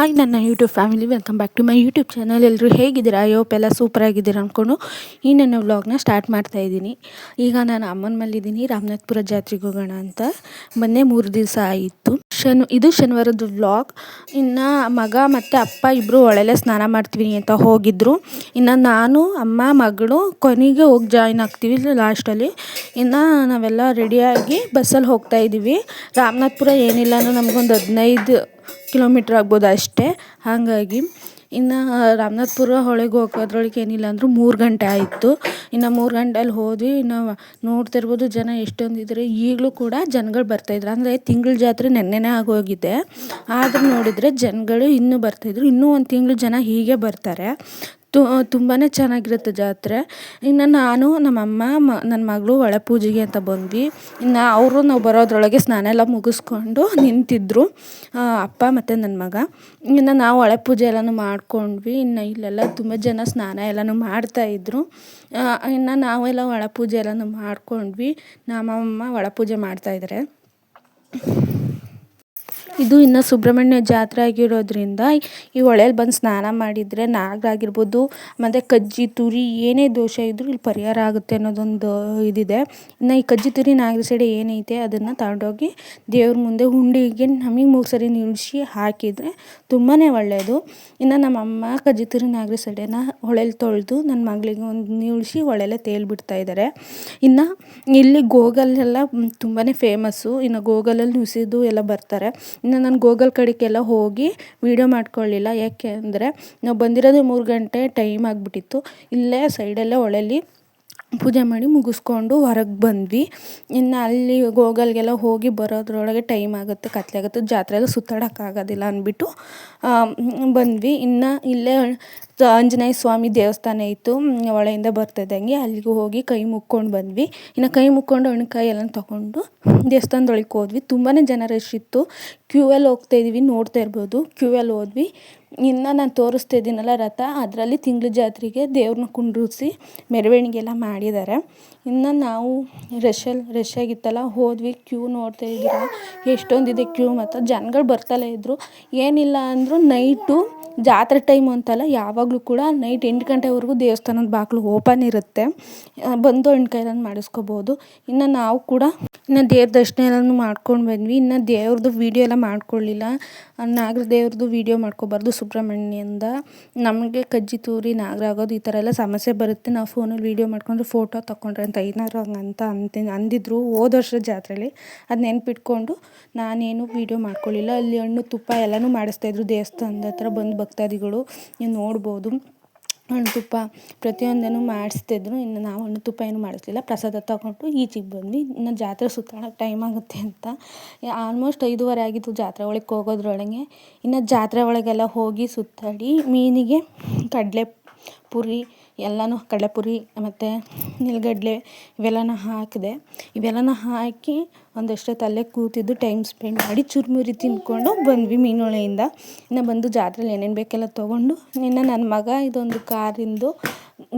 Hi ನನ್ನ YouTube family welcome back to my YouTube channel ಎಲ್ಲರೂ ಹೇಗಿದ್ದೀರಾ? ಅಯ್ಯೋ ಎಲ್ಲ ಸೂಪರ್ ಆಗಿದ್ದೀರಾ ಅಂದ್ಕೊಂಡು ಈ ನನ್ನ ವ್ಲಾಗ್ನ ಸ್ಟಾರ್ಟ್ ಮಾಡ್ತಾ ಇದ್ದೀನಿ. ಈಗ ನಾನು ಅಮ್ಮನ ಮಲ್ಲಿದ್ದೀನಿ. ರಾಮನಾಥ್ಪುರ ಜಾತ್ರೆಗೆ ಹೋಗೋಣ ಅಂತ. ಮೊನ್ನೆ ಮೂರು ದಿವಸ ಆಯಿತು. ಶನ್, ಇದು ಶನಿವಾರದ ವ್ಲಾಗ್ ಇನ್ನು ಮಗ ಮತ್ತು ಅಪ್ಪ ಇಬ್ಬರು ಒಳ್ಳೆಲ್ಲ ಸ್ನಾನ ಮಾಡ್ತೀವಿ ಅಂತ ಹೋಗಿದ್ದರು ಇನ್ನು ನಾನು, ಅಮ್ಮ, ಮಗಳು ಕೊನೆಗೆ ಹೋಗಿ ಜಾಯ್ನ್ ಆಗ್ತೀವಿ ಲಾಸ್ಟಲ್ಲಿ ಇನ್ನು ನಾವೆಲ್ಲ ರೆಡಿಯಾಗಿ ಬಸ್ಸಲ್ಲಿ ಹೋಗ್ತಾ ಇದ್ದೀವಿ ರಾಮನಾಥ್ಪುರ ಏನಿಲ್ಲ ನಮಗೊಂದು ಹದಿನೈದು ಕಿಲೋಮೀಟ್ರ್ ಆಗ್ಬೋದು ಅಷ್ಟೇ. ಹಾಗಾಗಿ ಇನ್ನು ರಾಮನಾಥ್ಪುರ ಹೊಳೆಗೆ ಹೋಗೋದ್ರೊಳಗೆ ಏನಿಲ್ಲ ಅಂದರೂ ಮೂರು ಗಂಟೆ ಆಯಿತು. ಇನ್ನು ಮೂರು ಗಂಟೆಯಲ್ಲಿ ಹೋದ್ವಿ. ಇನ್ನು ನೋಡ್ತಿರ್ಬೋದು ಜನ ಎಷ್ಟೊಂದು ಇದ್ದಾರೆ ಈಗಲೂ ಕೂಡ ಜನಗಳು ಬರ್ತಾಯಿದ್ರು ಅಂದರೆ ತಿಂಗಳ ಜಾತ್ರೆ ನೆನ್ನೆನೇ ಆಗೋಗಿದೆ. ಆದರೂ ನೋಡಿದರೆ ಜನಗಳು ಇನ್ನೂ ಬರ್ತಾಯಿದ್ರು ಇನ್ನೂ ಒಂದು ತಿಂಗಳು ಜನ ಹೀಗೆ ಬರ್ತಾರೆ. ತು ತುಂಬಾ ಚೆನ್ನಾಗಿರುತ್ತೆ ಜಾತ್ರೆ. ಇನ್ನು ನಾನು ನಮ್ಮಮ್ಮ, ಮ ನನ್ನ ಮಗಳು ಒಳ ಪೂಜೆಗೆ ಅಂತ ಬಂದ್ವಿ. ಇನ್ನು ಅವರು ನಾವು ಬರೋದ್ರೊಳಗೆ ಸ್ನಾನ ಎಲ್ಲ ಮುಗಿಸ್ಕೊಂಡು ನಿಂತಿದ್ದರು ಅಪ್ಪ ಮತ್ತು ನನ್ನ ಮಗ. ಇನ್ನು ನಾವು ಒಳ ಪೂಜೆ ಎಲ್ಲನೂ ಮಾಡ್ಕೊಂಡ್ವಿ. ಇನ್ನು ಇಲ್ಲೆಲ್ಲ ತುಂಬ ಜನ ಸ್ನಾನ ಎಲ್ಲನೂ ಮಾಡ್ತಾಯಿದ್ರು ಇನ್ನು ನಾವೆಲ್ಲ ಒಳ ಪೂಜೆ ಎಲ್ಲನೂ ಮಾಡ್ಕೊಂಡ್ವಿ. ನಮ್ಮಮ್ಮ ಒಳ ಪೂಜೆ ಮಾಡ್ತಾಯಿದ್ದಾರೆ ಇದು ಇನ್ನು ಸುಬ್ರಹ್ಮಣ್ಯ ಜಾತ್ರೆ ಆಗಿರೋದ್ರಿಂದ ಈ ಹೊಳೇಲಿ ಬಂದು ಸ್ನಾನ ಮಾಡಿದರೆ ನಾಗರಾಗಿರ್ಬೋದು ಮತ್ತು ಕಜ್ಜಿ ತುರಿ ಏನೇ ದೋಷ ಇದ್ದರೂ ಇಲ್ಲಿ ಪರಿಹಾರ ಆಗುತ್ತೆ ಅನ್ನೋದೊಂದು ಇದಿದೆ. ಇನ್ನು ಈ ಕಜ್ಜಿ ತುರಿ ನಾಗರ ಸೈಡ್ ಏನೈತೆ ಅದನ್ನು ತಗೊಂಡೋಗಿ ದೇವ್ರ ಮುಂದೆ ಹುಂಡಿಗೆ ನಮಗೆ ಮೂರು ಸರಿ ನಿಲ್ಲಿಸಿ ಹಾಕಿದರೆ ತುಂಬಾ ಒಳ್ಳೆಯದು ಇನ್ನು ನಮ್ಮಮ್ಮ ಕಜ್ಜಿ ತುರಿ ನಾಗರ ಸೈಡೆನ ಹೊಳೇಲಿ ತೊಳೆದು ನನ್ನ ಮಗಳಿಗೆ ಒಂದು ನಿಲ್ಲಿಸಿ ಹೊಳೆಲೆ ತೇಲ್ಬಿಡ್ತಾ ಇದ್ದಾರೆ ಇನ್ನು ಇಲ್ಲಿ ಗೋಗಲ್ಲೆಲ್ಲ ತುಂಬಾ ಫೇಮಸ್ಸು ಇನ್ನು ಗೋಗಲಲ್ಲಿ ನುಸಿದು ಎಲ್ಲ ಬರ್ತಾರೆ. ಇನ್ನು ನಾನು ಗೋಗಲ್ ಕಡೆಗೆಲ್ಲ ಹೋಗಿ ವೀಡಿಯೋ ಮಾಡ್ಕೊಳ್ಳಿಲ್ಲ. ಯಾಕೆ ಅಂದರೆ ನಾವು ಬಂದಿರೋದು ಮೂರು ಗಂಟೆ ಟೈಮ್ ಆಗಿಬಿಟ್ಟಿತ್ತು. ಇಲ್ಲೇ ಸೈಡಲ್ಲೇ ಹೊಳೇಲಿ ಪೂಜೆ ಮಾಡಿ ಮುಗಿಸ್ಕೊಂಡು ಹೊರಗೆ ಬಂದ್ವಿ. ಇನ್ನು ಅಲ್ಲಿ ಗೋಗಲ್ಗೆಲ್ಲ ಹೋಗಿ ಬರೋದ್ರೊಳಗೆ ಟೈಮ್ ಆಗುತ್ತೆ, ಕತ್ಲೆ ಆಗುತ್ತೆ. ಜಾತ್ರೆಗೆ ಸುತ್ತಾಡೋಕ್ಕಾಗೋದಿಲ್ಲ ಅಂದ್ಬಿಟ್ಟು ಬಂದ್ವಿ. ಇನ್ನು ಇಲ್ಲೇ ಆಂಜನೇಯ ಸ್ವಾಮಿ ದೇವಸ್ಥಾನ ಇತ್ತು ಹೊಳೆಯಿಂದ ಬರ್ತಿದ್ದಂಗೆ ಅಲ್ಲಿಗೆ ಹೋಗಿ ಕೈ ಮುಕ್ಕೊಂಡು ಬಂದ್ವಿ. ಇನ್ನು ಕೈ ಮುಕ್ಕೊಂಡು ಹಣ್ಕಾಯಿ ಎಲ್ಲ ತೊಗೊಂಡು ದೇವಸ್ಥಾನದೊಳಗೆ ಹೋದ್ವಿ. ತುಂಬಾ ಜನ ರಶ್ ಇತ್ತು. ಕ್ಯೂ ಅಲ್ಲಿ ಹೋಗ್ತಾ ಇದ್ವಿ, ನೋಡ್ತಾ ಇರ್ಬೋದು. ಕ್ಯೂ ಅಲ್ಲಿ ಹೋದ್ವಿ. ಇನ್ನು ನಾನು ತೋರಿಸ್ತಾ ಇದ್ದೀನಲ್ಲ ರಥ, ಅದರಲ್ಲಿ ತಿಂಗಳ ಜಾತ್ರೆಗೆ ದೇವ್ರನ್ನ ಕುಂಡ್ರಿಸಿ ಮೆರವಣಿಗೆ ಎಲ್ಲ ಮಾಡಿದ್ದಾರೆ. ಇನ್ನು ನಾವು ರಶಲ್ಲಿ ರಶ್ ಆಗಿತ್ತಲ್ಲ, ಹೋದ್ವಿ. ಕ್ಯೂ ನೋಡ್ತಾ ಇದ್ದೀರ? ಎಷ್ಟೊಂದಿದೆ ಕ್ಯೂ? ಮತ್ತು ಜನಗಳು ಬರ್ತಲೇ ಇದ್ದರು ಏನಿಲ್ಲ ಅಂದರೂ ನೈಟು ಜಾತ್ರೆ ಟೈಮು ಅಂತಲ್ಲ, ಯಾವಾಗಲೂ ಕೂಡ ನೈಟ್ ಎಂಟು ಗಂಟೆವರೆಗೂ ದೇವಸ್ಥಾನದ ಬಾಗಿಲು ಓಪನ್ ಇರುತ್ತೆ. ಬಂದು ಹಣ್ಕಾಯೆಲ್ಲ ಮಾಡಿಸ್ಕೋಬೋದು. ಇನ್ನು ನಾವು ಕೂಡ ಇನ್ನು ದೇವ್ರ ದರ್ಶನ ಎಲ್ಲನೂ ಮಾಡ್ಕೊಂಡು ಬಂದ್ವಿ. ಇನ್ನು ದೇವ್ರದ್ದು ವೀಡಿಯೋ ಎಲ್ಲ ಮಾಡ್ಕೊಳ್ಳಿಲ್ಲ ನಾಗರ ದೇವ್ರದ್ದು ವೀಡಿಯೋ ಮಾಡ್ಕೋಬಾರ್ದು ಸುಬ್ರಹ್ಮಣ್ಯಂದ. ನಮಗೆ ಕಜ್ಜಿ ತೂರಿ, ನಾಗರ ಆಗೋದು ಈ ಥರ ಎಲ್ಲ ಸಮಸ್ಯೆ ಬರುತ್ತೆ. ನಾವು ಫೋನಲ್ಲಿ ವೀಡಿಯೋ ಮಾಡ್ಕೊಂಡ್ರೆ ಫೋಟೋ ತಗೊಂಡ್ರೆ ಅಂತ ಐನೂರು ಅಂತ ಅಂತ ಅಂದಿದ್ರು ಹೋದ ವರ್ಷದ ಜಾತ್ರೆಯಲ್ಲಿ ಅದು ನೆನ್ಪಿಟ್ಕೊಂಡು ನಾನೇನು ವೀಡಿಯೋ ಮಾಡ್ಕೊಳ್ಳಿಲ್ಲ ಅಲ್ಲಿ ಹಣ್ಣು ತುಪ್ಪ ಎಲ್ಲನೂ ಮಾಡಿಸ್ತಾಯಿದ್ರು ದೇವಸ್ಥಾನದ ಹತ್ರ ಬಂದು ಭಕ್ತಾದಿಗಳು ನೋಡ್ಬೋದು. ಹಣ್ಣು ತುಪ್ಪ ಪ್ರತಿಯೊಂದನ್ನು ಮಾಡಿಸ್ತಿದ್ರು ಇನ್ನು ನಾವು ಹಣ್ಣು ತುಪ್ಪ ಏನು ಮಾಡಿಸ್ಲಿಲ್ಲ. ಪ್ರಸಾದ ತಗೊಂಡು ಈಚೆಗೆ ಬಂದ್ವಿ. ಇನ್ನು ಜಾತ್ರೆ ಸುತ್ತಾಡೋಕೆ ಟೈಮ್ ಆಗುತ್ತೆ ಅಂತ. ಆಲ್ಮೋಸ್ಟ್ ಐದುವರೆ ಆಗಿತ್ತು ಜಾತ್ರೆ ಒಳಗೆ ಹೋಗೋದ್ರೊಳಗೆ. ಇನ್ನು ಜಾತ್ರೆ ಒಳಗೆಲ್ಲ ಹೋಗಿ ಸುತ್ತಾಡಿ ಮೀನಿಗೆ ಕಡಲೆ ಪುರಿ ಎಲ್ಲನೂ ಕಡಲೆಪುರಿ ಮತ್ತು ನಿಲ್ಗಡಲೆ ಇವೆಲ್ಲನ ಹಾಕಿದೆ. ಇವೆಲ್ಲನ ಹಾಕಿ ಒಂದಷ್ಟೊತ್ತು ಅಲ್ಲೇ ಕೂತಿದ್ದು ಟೈಮ್ ಸ್ಪೆಂಡ್ ಮಾಡಿ ಚುರುಮುರಿ ತಿಂದ್ಕೊಂಡು ಬಂದ್ವಿ ಮೀನೊಳೆಯಿಂದ. ಇನ್ನು ಬಂದು ಜಾತ್ರೆಲಿ ಏನೇನು ಬೇಕೆಲ್ಲ ತೊಗೊಂಡು ಇನ್ನು ನನ್ನ ಮಗ ಇದೊಂದು ಕಾರಿಂದು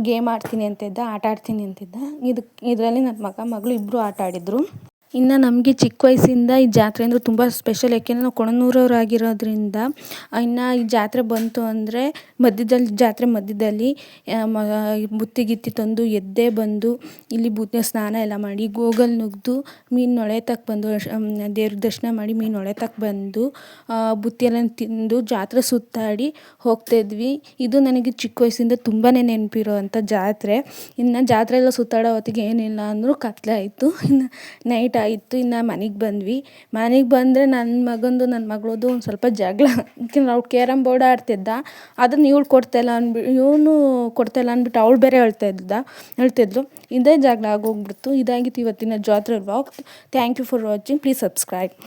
ಗೇಮ್ ಆಡ್ತೀನಿ ಅಂತಿದ್ದ, ಆಟ ಆಡ್ತೀನಿ ಅಂತಿದ್ದ. ಇದಕ್ಕೆ ಇದರಲ್ಲಿ ನನ್ನ ಮಗ, ಮಗಳು ಇಬ್ಬರು ಆಟ ಆಡಿದರು. ಇನ್ನು ನಮಗೆ ಚಿಕ್ಕ ವಯಸ್ಸಿಂದ ಈ ಜಾತ್ರೆ ಅಂದರೆ ತುಂಬ ಸ್ಪೆಷಲ್ ಯಾಕೆಂದರೆ ನಾವು ಕೊಣನೂರವರಾಗಿರೋದ್ರಿಂದ ಇನ್ನು ಈ ಜಾತ್ರೆ ಬಂತು ಅಂದರೆ ಮಧ್ಯದಲ್ಲಿ, ಜಾತ್ರೆ ಮಧ್ಯದಲ್ಲಿ ಬುತ್ತಿ ಗಿತ್ತಿ ತಂದು ಎದ್ದೇ ಬಂದು ಇಲ್ಲಿ ಬು ಸ್ನಾನ ಎಲ್ಲ ಮಾಡಿ ಗೋಗಲ್ ನುಗ್ದು ಮೀನು ನೊಳೆತಕ್ಕೆ ಬಂದು ದೇವ್ರ ದರ್ಶನ ಮಾಡಿ ಮೀನು ನೊಳೆತಕ್ಕೆ ಬಂದು ಬುತ್ತಿಯೆಲ್ಲ ತಿಂದು ಜಾತ್ರೆ ಸುತ್ತಾಡಿ ಹೋಗ್ತಾಯಿದ್ವಿ ಇದು ನನಗೆ ಚಿಕ್ಕ ವಯಸ್ಸಿಂದ ತುಂಬಾ ನೆನಪಿರೋ ಅಂಥ ಜಾತ್ರೆ. ಇನ್ನು ಜಾತ್ರೆ ಎಲ್ಲ ಸುತ್ತಾಡೋ ಹೊತ್ತಿಗೆ ಏನಿಲ್ಲ ಅಂದರೂ ಕತ್ತಲೆ ಆಯಿತು. ಇನ್ನು ನೈಟ್ ಆಯಿತು ಇನ್ನು ಮನೆಗೆ ಬಂದ್ವಿ. ಮನೆಗೆ ಬಂದರೆ ನನ್ನ ಮಗಂದು ನನ್ನ ಮಗಳದು ಒಂದು ಸ್ವಲ್ಪ ಜಗಳ. ಅವ್ಳು ಕೇರಮ್ ಬೋರ್ಡ್ ಆಡ್ತಿದ್ದ. ಅದನ್ನು ಇವಳು ಕೊಡ್ತಾಯಿಲ್ಲ ಅನ್ಬಿ ಇವನು ಕೊಡ್ತಾಯಿಲ್ಲ ಅಂದ್ಬಿಟ್ಟು ಅವಳು ಬೇರೆ ಹೇಳ್ತಾಯಿದ್ದ ಇದ್ದ ಇದೇ ಜಗಳ ಆಗೋಗ್ಬಿಡ್ತು. ಇದಾಗಿತ್ತು ಇವತ್ತಿನ ಜಾತ್ರೆ walk thank you for watching please subscribe